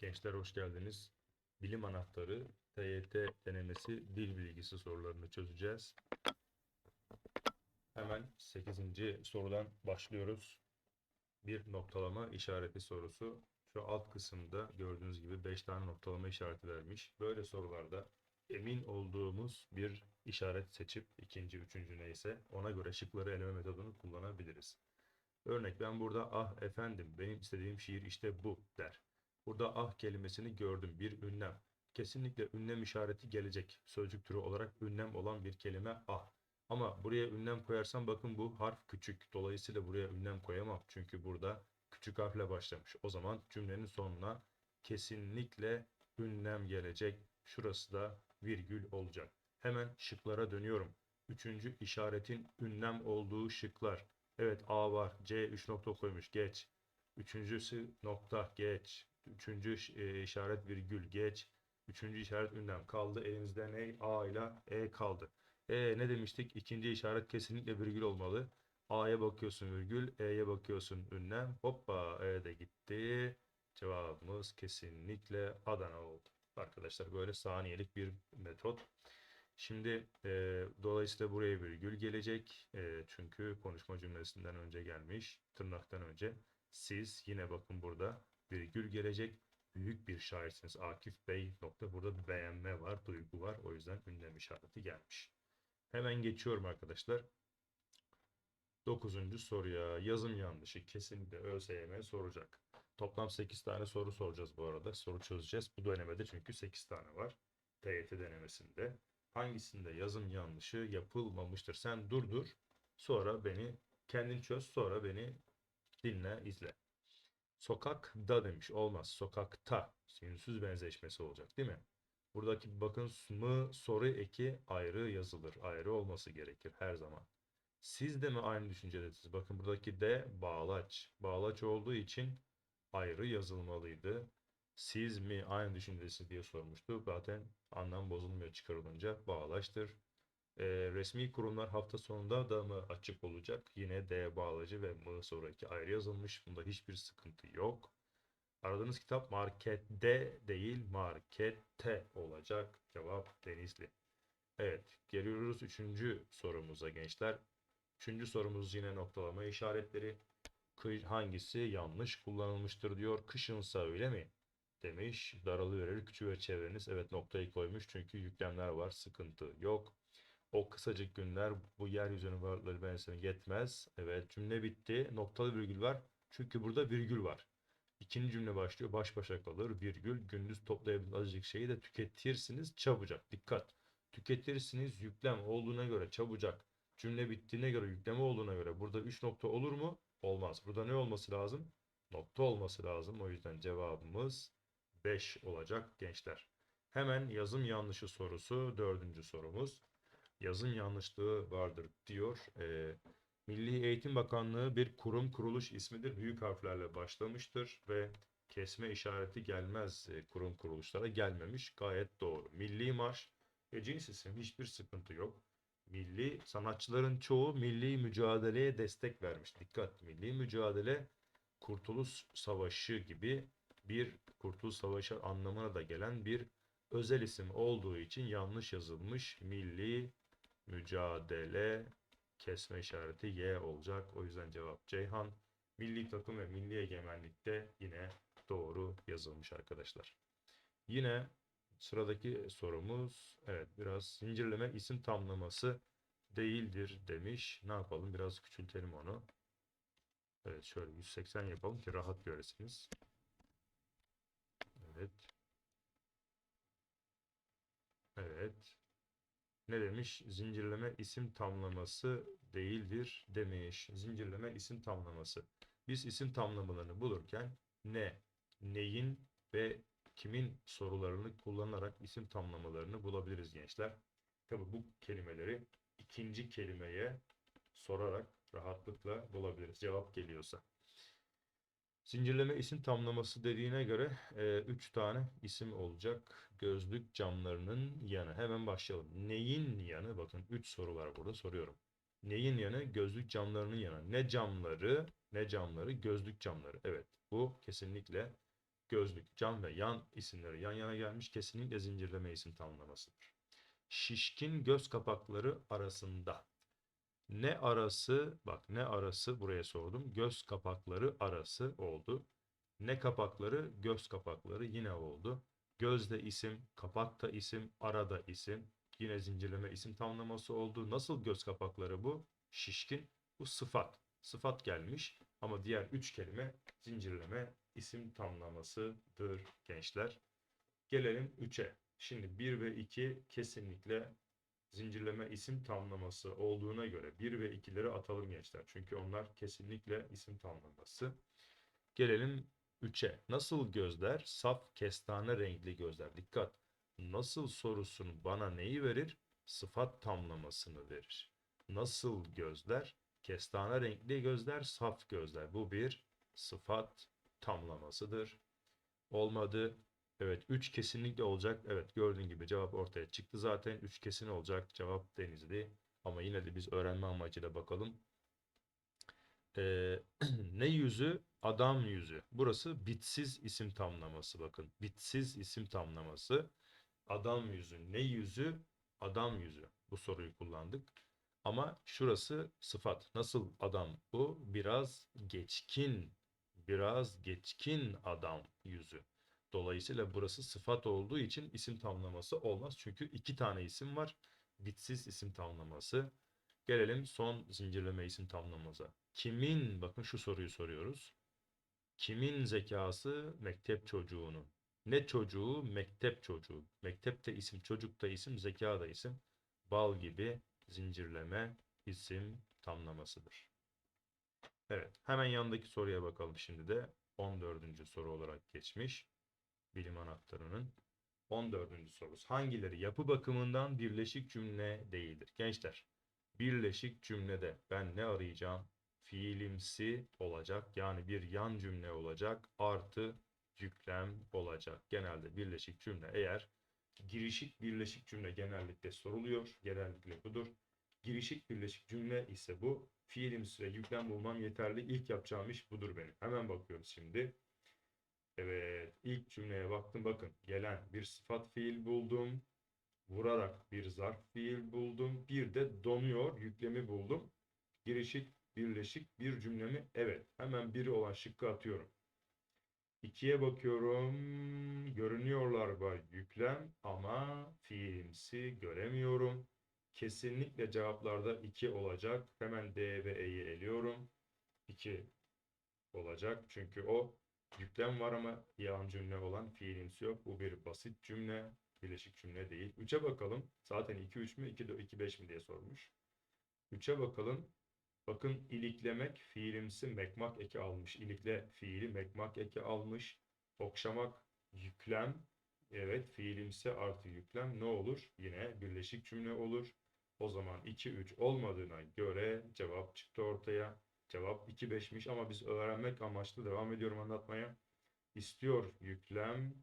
Gençler hoş geldiniz. Bilim anahtarı TYT denemesi dil bilgisi sorularını çözeceğiz. Hemen 8. sorudan başlıyoruz. Bir noktalama işareti sorusu. Şu alt kısımda gördüğünüz gibi 5 tane noktalama işareti vermiş. Böyle sorularda emin olduğumuz bir işaret seçip ikinci, üçüncü neyse ona göre şıkları eleme metodunu kullanabiliriz. Örnek ben burada ah efendim benim istediğim şiir işte bu der. Burada ah kelimesini gördüm bir ünlem. Kesinlikle ünlem işareti gelecek. Sözcük türü olarak ünlem olan bir kelime ah. Ama buraya ünlem koyarsam bakın bu harf küçük. Dolayısıyla buraya ünlem koyamam. Çünkü burada küçük harfle başlamış. O zaman cümlenin sonuna kesinlikle ünlem gelecek. Şurası da virgül olacak. Hemen şıklara dönüyorum. Üçüncü işaretin ünlem olduğu şıklar. Evet A var. C 3 nokta koymuş. Geç. Üçüncüsü nokta. Geç. Üçüncü e, işaret virgül. Geç. Üçüncü işaret ünlem. Kaldı elimizde ne? A ile E kaldı. E ne demiştik? İkinci işaret kesinlikle virgül olmalı. A'ya bakıyorsun virgül. E'ye bakıyorsun ünlem. Hoppa E de gitti. Cevabımız kesinlikle Adana oldu. Arkadaşlar böyle saniyelik bir metot. Şimdi e, dolayısıyla buraya virgül gelecek. E, çünkü konuşma cümlesinden önce gelmiş. Tırnaktan önce. Siz yine bakın burada virgül gelecek. Büyük bir şairsiniz. Akif Bey nokta. Burada bir beğenme var, duygu var. O yüzden ünlem işareti gelmiş. Hemen geçiyorum arkadaşlar. Dokuzuncu soruya. Yazım yanlışı kesinlikle ÖSYM soracak. Toplam 8 tane soru soracağız bu arada. Soru çözeceğiz. Bu dönemde çünkü 8 tane var. TYT denemesinde. Hangisinde yazım yanlışı yapılmamıştır? Sen durdur. Sonra beni kendin çöz. Sonra beni dinle, izle. Sokakta demiş. Olmaz. Sokakta. Sinüsüz benzeşmesi olacak değil mi? Buradaki bakın mı soru eki ayrı yazılır. Ayrı olması gerekir her zaman. Siz de mi aynı düşüncedesiniz? Bakın buradaki de bağlaç. Bağlaç olduğu için ayrı yazılmalıydı. Siz mi aynı düşüncedesiniz diye sormuştu. Zaten anlam bozulmuyor çıkarılınca bağlaçtır. Ee, resmi kurumlar hafta sonunda da mı açık olacak? Yine D bağlacı ve M sonraki ayrı yazılmış. Bunda hiçbir sıkıntı yok. Aradığınız kitap markette değil markette olacak. Cevap Denizli. Evet, geliyoruz üçüncü sorumuza gençler. Üçüncü sorumuz yine noktalama işaretleri. Hangisi yanlış kullanılmıştır diyor. Kışınsa öyle mi? Demiş. Daralı verili küçüğe çevreniz. Evet noktayı koymuş çünkü yüklemler var. Sıkıntı yok. O kısacık günler bu yeryüzünün varlıkları benzerine yetmez. Evet cümle bitti. Noktalı virgül var. Çünkü burada virgül var. İkinci cümle başlıyor. Baş başa kalır. Virgül. Gündüz toplayabildiğiniz azıcık şeyi de tüketirsiniz. Çabucak. Dikkat. Tüketirsiniz yüklem olduğuna göre çabucak. Cümle bittiğine göre yükleme olduğuna göre burada 3 nokta olur mu? Olmaz. Burada ne olması lazım? Nokta olması lazım. O yüzden cevabımız 5 olacak gençler. Hemen yazım yanlışı sorusu dördüncü sorumuz. Yazım yanlışlığı vardır diyor. Ee, Milli Eğitim Bakanlığı bir kurum kuruluş ismidir. Büyük harflerle başlamıştır ve kesme işareti gelmez e, kurum kuruluşlara gelmemiş. Gayet doğru. Milli Marş ve cins isim hiçbir sıkıntı yok. Milli sanatçıların çoğu milli mücadeleye destek vermiş. Dikkat milli mücadele Kurtuluş Savaşı gibi bir Kurtuluş Savaşı anlamına da gelen bir özel isim olduğu için yanlış yazılmış. Milli mücadele kesme işareti Y olacak. O yüzden cevap Ceyhan. Milli takım ve milli egemenlikte yine doğru yazılmış arkadaşlar. Yine sıradaki sorumuz evet biraz zincirleme isim tamlaması değildir demiş. Ne yapalım? Biraz küçültelim onu. Evet şöyle 180 yapalım ki rahat göresiniz. Evet. Evet. Ne demiş? Zincirleme isim tamlaması değildir demiş. Zincirleme isim tamlaması. Biz isim tamlamalarını bulurken ne, neyin ve kimin sorularını kullanarak isim tamlamalarını bulabiliriz gençler. Tabi bu kelimeleri ikinci kelimeye sorarak rahatlıkla bulabiliriz. Cevap geliyorsa. Zincirleme isim tamlaması dediğine göre 3 tane isim olacak. Gözlük camlarının yanı. Hemen başlayalım. Neyin yanı? Bakın 3 soru var burada soruyorum. Neyin yanı? Gözlük camlarının yanı. Ne camları? Ne camları? Gözlük camları. Evet. Bu kesinlikle gözlük, cam ve yan isimleri yan yana gelmiş kesinlikle zincirleme isim tamlamasıdır. Şişkin göz kapakları arasında. Ne arası, bak ne arası buraya sordum. Göz kapakları arası oldu. Ne kapakları, göz kapakları yine oldu. Gözde isim, kapakta isim, arada isim. Yine zincirleme isim tamlaması oldu. Nasıl göz kapakları bu? Şişkin. Bu sıfat. Sıfat gelmiş ama diğer üç kelime zincirleme isim tamlamasıdır gençler. Gelelim 3'e. Şimdi 1 ve 2 kesinlikle zincirleme isim tamlaması olduğuna göre 1 ve 2'leri atalım gençler. Çünkü onlar kesinlikle isim tamlaması. Gelelim 3'e. Nasıl gözler? Saf kestane renkli gözler. Dikkat. Nasıl sorusun bana neyi verir? Sıfat tamlamasını verir. Nasıl gözler? Kestane renkli gözler, saf gözler. Bu bir sıfat tamlamasıdır. Olmadı. Evet 3 kesinlikle olacak. Evet gördüğün gibi cevap ortaya çıktı zaten. 3 kesin olacak. Cevap Denizli. Ama yine de biz öğrenme amacıyla bakalım. Ee, ne yüzü? Adam yüzü. Burası bitsiz isim tamlaması bakın. Bitsiz isim tamlaması. Adam yüzü. Ne yüzü? Adam yüzü. Bu soruyu kullandık. Ama şurası sıfat. Nasıl adam bu? Biraz geçkin. Biraz geçkin adam yüzü. Dolayısıyla burası sıfat olduğu için isim tamlaması olmaz. Çünkü iki tane isim var. Bitsiz isim tamlaması. Gelelim son zincirleme isim tamlaması. Kimin, bakın şu soruyu soruyoruz. Kimin zekası mektep çocuğunun? Ne çocuğu? Mektep çocuğu. Mektepte isim, çocukta isim, zeka da isim. Bal gibi zincirleme isim tamlamasıdır. Evet, hemen yanındaki soruya bakalım şimdi de. 14. soru olarak geçmiş. Bilim anahtarının 14. sorusu. Hangileri yapı bakımından birleşik cümle değildir? Gençler, birleşik cümlede ben ne arayacağım? Fiilimsi olacak. Yani bir yan cümle olacak. Artı yüklem olacak. Genelde birleşik cümle eğer girişik birleşik cümle genellikle soruluyor. Genellikle budur. Girişik birleşik cümle ise bu. Fiilimsi ve yüklem bulmam yeterli. İlk yapacağım iş budur benim. Hemen bakıyoruz şimdi. Evet, ilk cümleye baktım. Bakın, gelen bir sıfat fiil buldum. Vurarak bir zarf fiil buldum. Bir de donuyor yüklemi buldum. Girişik, birleşik bir cümlemi. Evet, hemen biri olan şıkkı atıyorum. İkiye bakıyorum. Görünüyorlar var yüklem ama fiilimsi göremiyorum. Kesinlikle cevaplarda 2 olacak. Hemen D ve E'yi eliyorum. 2 olacak. Çünkü o yüklem var ama yan cümle olan fiilimsi yok. Bu bir basit cümle. Birleşik cümle değil. 3'e bakalım. Zaten 2 3 mü 2 2 5 mi diye sormuş. 3'e bakalım. Bakın iliklemek fiilimsi mekmak eki almış. İlikle fiili mekmak eki almış. Okşamak yüklem. Evet fiilimsi artı yüklem ne olur? Yine birleşik cümle olur. O zaman 2 3 olmadığına göre cevap çıktı ortaya. Cevap 2 5'miş ama biz öğrenmek amaçlı devam ediyorum anlatmaya. İstiyor yüklem.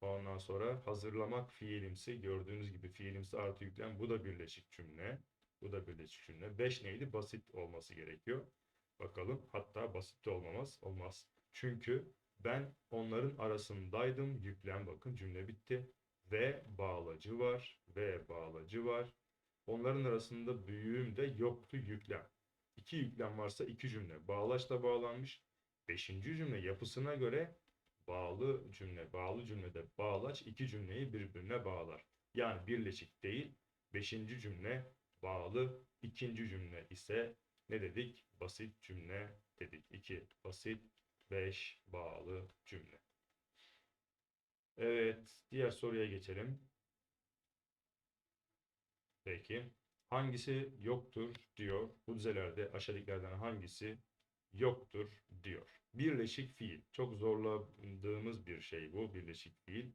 Ondan sonra hazırlamak fiilimsi. Gördüğünüz gibi fiilimsi artı yüklem. Bu da birleşik cümle. Bu da birleşik cümle. 5 neydi? Basit olması gerekiyor. Bakalım. Hatta basit de olmamaz. Olmaz. Çünkü ben onların arasındaydım. Yüklem bakın cümle bitti. Ve bağlacı var. Ve bağlacı var. Onların arasında büyüğüm de yoktu yüklem. İki yüklem varsa iki cümle. Bağlaçla bağlanmış. Beşinci cümle yapısına göre bağlı cümle. Bağlı cümlede bağlaç iki cümleyi birbirine bağlar. Yani birleşik değil. Beşinci cümle bağlı. ikinci cümle ise ne dedik? Basit cümle dedik. 2 basit, 5 bağlı cümle. Evet, diğer soruya geçelim. Peki, hangisi yoktur diyor. Bu dizelerde aşağıdakilerden hangisi yoktur diyor. Birleşik fiil. Çok zorladığımız bir şey bu birleşik fiil.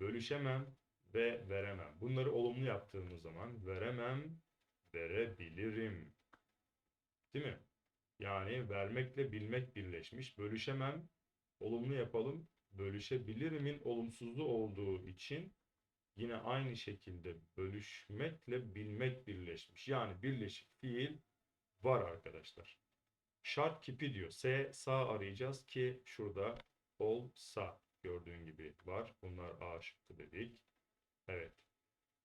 Bölüşemem ve veremem. Bunları olumlu yaptığımız zaman veremem, verebilirim. Değil mi? Yani vermekle bilmek birleşmiş. Bölüşemem, olumlu yapalım. Bölüşebilirimin olumsuzluğu olduğu için yine aynı şekilde bölüşmekle bilmek birleşmiş. Yani birleşik fiil var arkadaşlar. Şart kipi diyor. S sağ arayacağız ki şurada olsa gördüğünüz var. Bunlar A şıkkı dedik. Evet.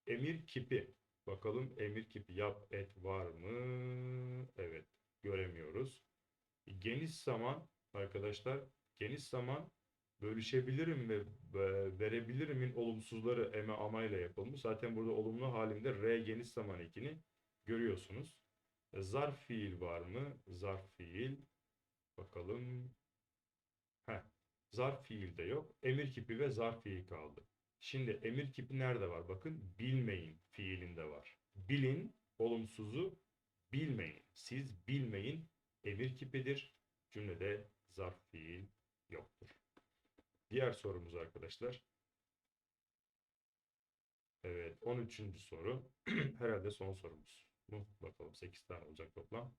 Emir kipi. Bakalım emir kipi yap et var mı? Evet. Göremiyoruz. Geniş zaman arkadaşlar geniş zaman bölüşebilirim ve ve verebilirimin olumsuzları eme ama ile yapılmış. Zaten burada olumlu halinde R geniş zaman ekini görüyorsunuz. E, Zarf fiil var mı? Zarf fiil. Bakalım. Heh. Zarf fiil de yok. Emir kipi ve zarf fiil kaldı. Şimdi emir kipi nerede var? Bakın bilmeyin fiilinde var. Bilin olumsuzu bilmeyin. Siz bilmeyin emir kipidir. Cümlede zarf fiil yoktur. Diğer sorumuz arkadaşlar. Evet 13. soru. Herhalde son sorumuz. Bu bakalım 8 tane olacak toplam.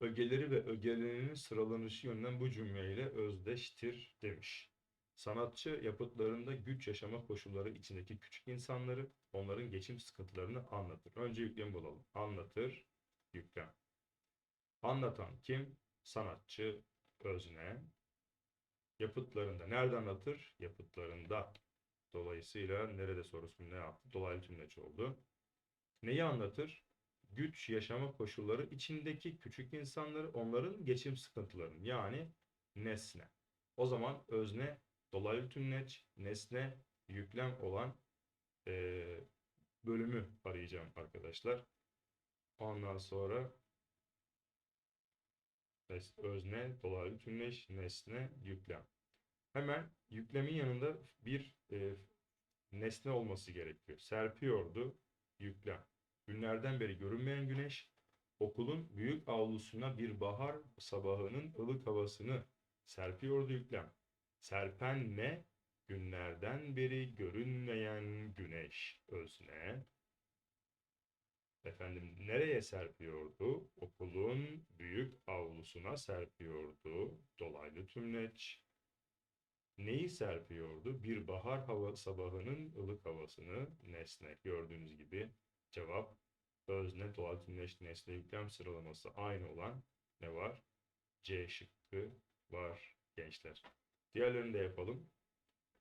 Ögeleri ve ögelerinin sıralanışı yönünden bu cümleyle özdeştir demiş. Sanatçı yapıtlarında güç yaşama koşulları içindeki küçük insanları, onların geçim sıkıntılarını anlatır. Önce yüklem bulalım. Anlatır, yüklem. Anlatan kim? Sanatçı, özne. Yapıtlarında. Nerede anlatır? Yapıtlarında. Dolayısıyla nerede sorusunu ne yaptı? Dolaylı tümleç oldu. Neyi anlatır? Güç yaşama koşulları içindeki küçük insanları, onların geçim sıkıntılarını. Yani nesne. O zaman özne, dolaylı tümleç, nesne, yüklem olan eee, bölümü arayacağım arkadaşlar. Ondan sonra özne, dolaylı tümleç, nesne, yüklem. Hemen yüklemin yanında bir e, nesne olması gerekiyor. Serpiyordu yüklem. Günlerden beri görünmeyen güneş okulun büyük avlusuna bir bahar sabahının ılık havasını serpiyordu yüklem. Serpen ne? Günlerden beri görünmeyen güneş özne. Efendim nereye serpiyordu? Okulun büyük avlusuna serpiyordu. Dolaylı tümleç. Neyi serpiyordu? Bir bahar hava sabahının ılık havasını nesne. Gördüğünüz gibi cevap özne, dolaylı tümleç, nesne, yüklem sıralaması aynı olan ne var? C şıkkı var gençler. Diğerlerini de yapalım.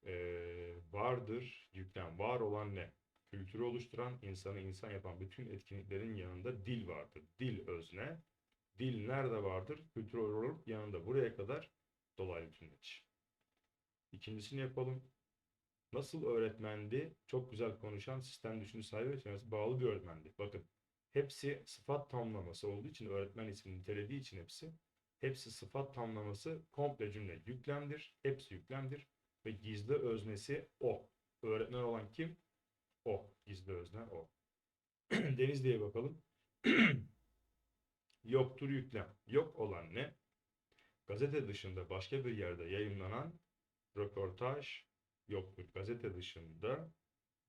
Ee, vardır yüklem. Var olan ne? Kültürü oluşturan, insanı insan yapan bütün etkinliklerin yanında dil vardır. Dil özne. Dil nerede vardır? Kültür olup yanında. Buraya kadar dolaylı tümleç. İkincisini yapalım. Nasıl öğretmendi? Çok güzel konuşan, sistem düşüncesi sahibi çevresi bağlı bir öğretmendi. Bakın, hepsi sıfat tamlaması olduğu için, öğretmen ismini nitelediği için hepsi, hepsi sıfat tamlaması komple cümle yüklemdir. Hepsi yüklemdir. Ve gizli öznesi o. Öğretmen olan kim? O. Gizli özne o. Deniz bakalım. Yoktur yüklem. Yok olan ne? Gazete dışında başka bir yerde yayınlanan röportaj yoktur. Gazete dışında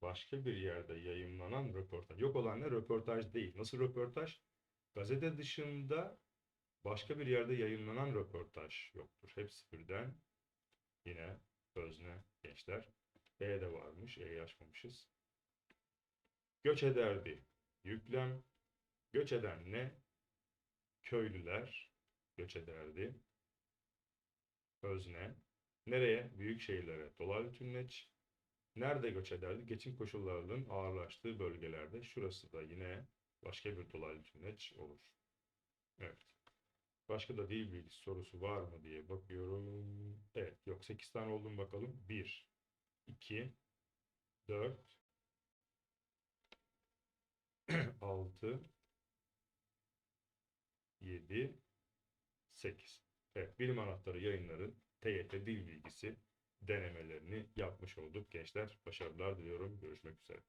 başka bir yerde yayınlanan röportaj. Yok olan ne? Röportaj değil. Nasıl röportaj? Gazete dışında başka bir yerde yayınlanan röportaj yoktur. Hepsi birden yine özne gençler. E de varmış. E'yi açmamışız. Göç ederdi. Yüklem. Göç eden ne? Köylüler göç ederdi. Özne. Nereye? Büyük şehirlere. Dolaylı tümleç. Nerede göç ederdi? Geçim koşullarının ağırlaştığı bölgelerde. Şurası da yine başka bir dolaylı tümleç olur. Evet. Başka da dil bilgisi sorusu var mı diye bakıyorum. Evet. Yok. 8 tane oldu mu bakalım. 1, 2, 4, 6, 7, 8. Evet, bilim anahtarı yayınları TYT dil bilgisi denemelerini yapmış olduk gençler. Başarılar diliyorum. Görüşmek üzere.